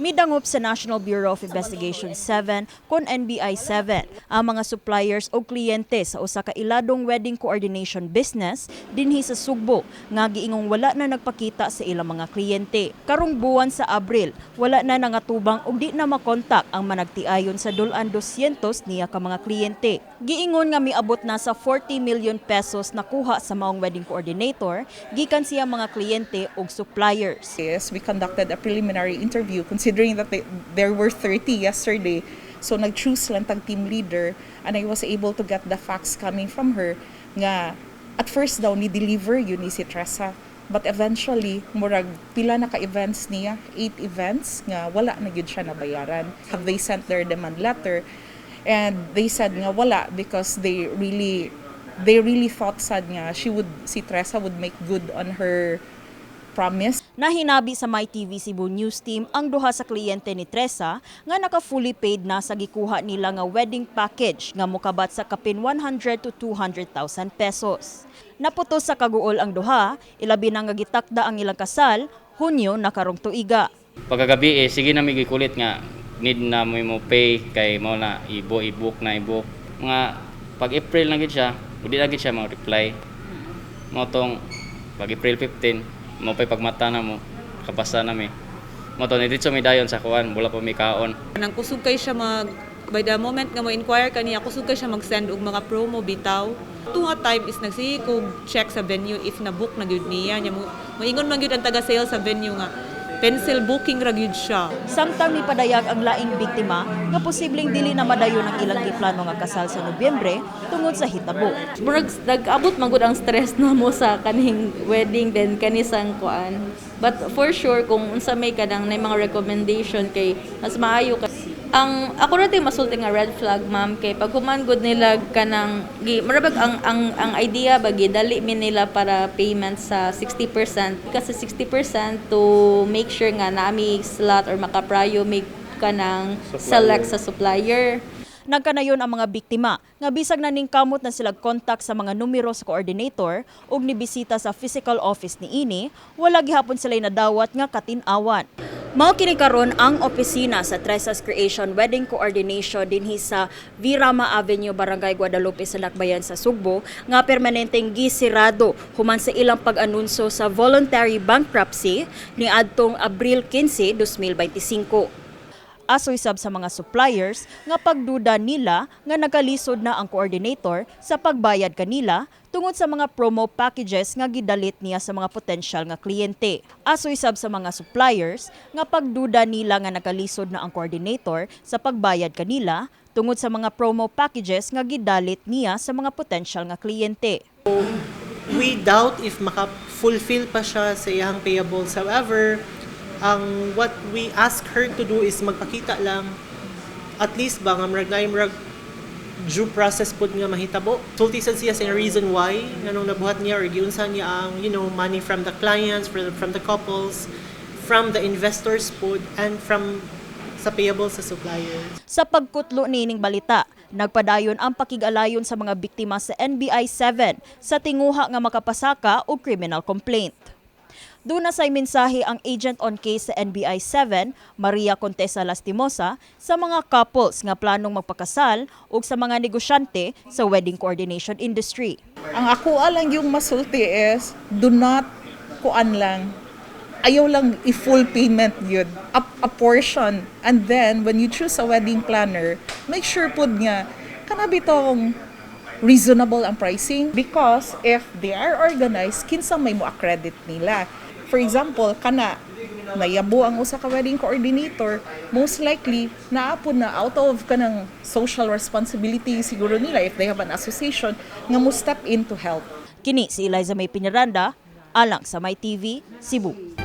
Midangop sa National Bureau of Investigation 7 kon NBI 7 ang mga suppliers o kliyente sa usa ka iladong wedding coordination business dinhi sa Sugbo nga giingong wala na nagpakita sa ilang mga kliyente. Karong buwan sa Abril, wala na nangatubang ug di na makontak ang managtiayon sa dulan 200 niya ka mga kliyente. Giingon nga miabot na sa 40 million pesos nakuha sa maong wedding coordinator gikan siya mga kliyente ug suppliers. Yes, we conducted a preliminary interview considering that they, there were 30 yesterday. So nag-choose lang tag team leader and I was able to get the facts coming from her nga at first daw ni deliver yun ni si Tressa. But eventually, murag pila na ka-events niya, eight events nga wala na gyud siya nabayaran. Have they sent their demand letter? And they said nga wala because they really they really thought sad nga she would si Tressa would make good on her promise Nahinabi sa My TV Cebu News Team ang duha sa kliyente ni Tresa nga naka fully paid na sa gikuha nila nga wedding package nga mokabat sa kapin 100 to 200,000 pesos. Naputos sa kaguol ang duha, ilabi na nga gitakda ang ilang kasal, Hunyo na karong tuiga. pagkagabi eh sige na may gikulit nga need na mo mo pay kay mo na ibo i-book na i-book nga pag April na gid siya udi na siya mo reply mo tong pag April 15 mo pay pagmata na mo kapasa na mi. Mo to ni may dayon sa kuan wala pa mi kaon. Nang kusog kay siya mag by the moment nga mo inquire kaniya kusog kay siya mag-send og mga promo bitaw. Tunga time is nagsige kog check sa venue if na book na gyud niya. Nya mo moingon man gyud ang taga sales sa venue nga pencil booking ra gyud siya Samtang ni padayag ang laing biktima nga posibleng dili na madayon ang ilang giplano nga kasal sa Nobyembre tungod sa hitabo. Murag nag-abot man gud ang stress na mo sa kaning wedding then kanisang kuan. But for sure kung unsa may kadang na mga recommendation kay mas maayo ka ang ako ra tay masulti nga red flag ma'am kay pag human gud nila kanang gi marabag ang ang ang idea bagi dali mi nila para payment sa 60% kasi 60% to make sure nga nami slot or makaprayo make kanang select sa supplier. Nagkanayon ang mga biktima nga bisag na ning kamot na sila contact sa mga numero sa coordinator ug nibisita sa physical office ni ini, wala gihapon sila nadawat nga katin-awan. Mao kini karon ang opisina sa Tresas Creation Wedding Coordination dinhi sa Virama Avenue, Barangay Guadalupe sa Lakbayan sa Sugbo nga permanenteng gisirado human sa ilang pag-anunsyo sa voluntary bankruptcy ni adtong Abril 15, 2025 asoy sab sa mga suppliers nga pagduda nila nga nagalisod na ang coordinator sa pagbayad kanila tungod sa mga promo packages nga gidalit niya sa mga potensyal nga kliyente. Asoy sab sa mga suppliers nga pagduda nila nga nagalisod na ang coordinator sa pagbayad kanila tungod sa mga promo packages nga gidalit niya sa mga potensyal nga kliyente. we doubt if maka-fulfill pa siya sa iyang payables. However, ang what we ask her to do is magpakita lang at least ba nga murag na murag due process pud nga mahitabo. Sulti sad siya sa reason why nganong nabuhat niya or giunsa niya ang you know money from the clients, from the, from the couples, from the investors pud and from sa payables sa suppliers. Sa pagkutlo nining balita, nagpadayon ang pakigalayon sa mga biktima sa NBI 7 sa tinguha nga makapasaka o criminal complaint. Doon na say mensahe ang agent on case sa NBI 7, Maria Contesa Lastimosa, sa mga couples nga planong magpakasal ug sa mga negosyante sa wedding coordination industry. Ang ako lang yung masulti is, do not kuan lang. Ayaw lang i-full payment yun. A, a portion. And then, when you choose a wedding planner, make sure pud nga, kanabi tong reasonable ang pricing because if they are organized, kinsa may mo accredit nila. For example, kana nayabo ang usa ka wedding coordinator, most likely naapon na out of kanang social responsibility siguro nila if they have an association nga mo step in to help. Kini si Eliza May Pinaranda, alang sa My TV, Cebu.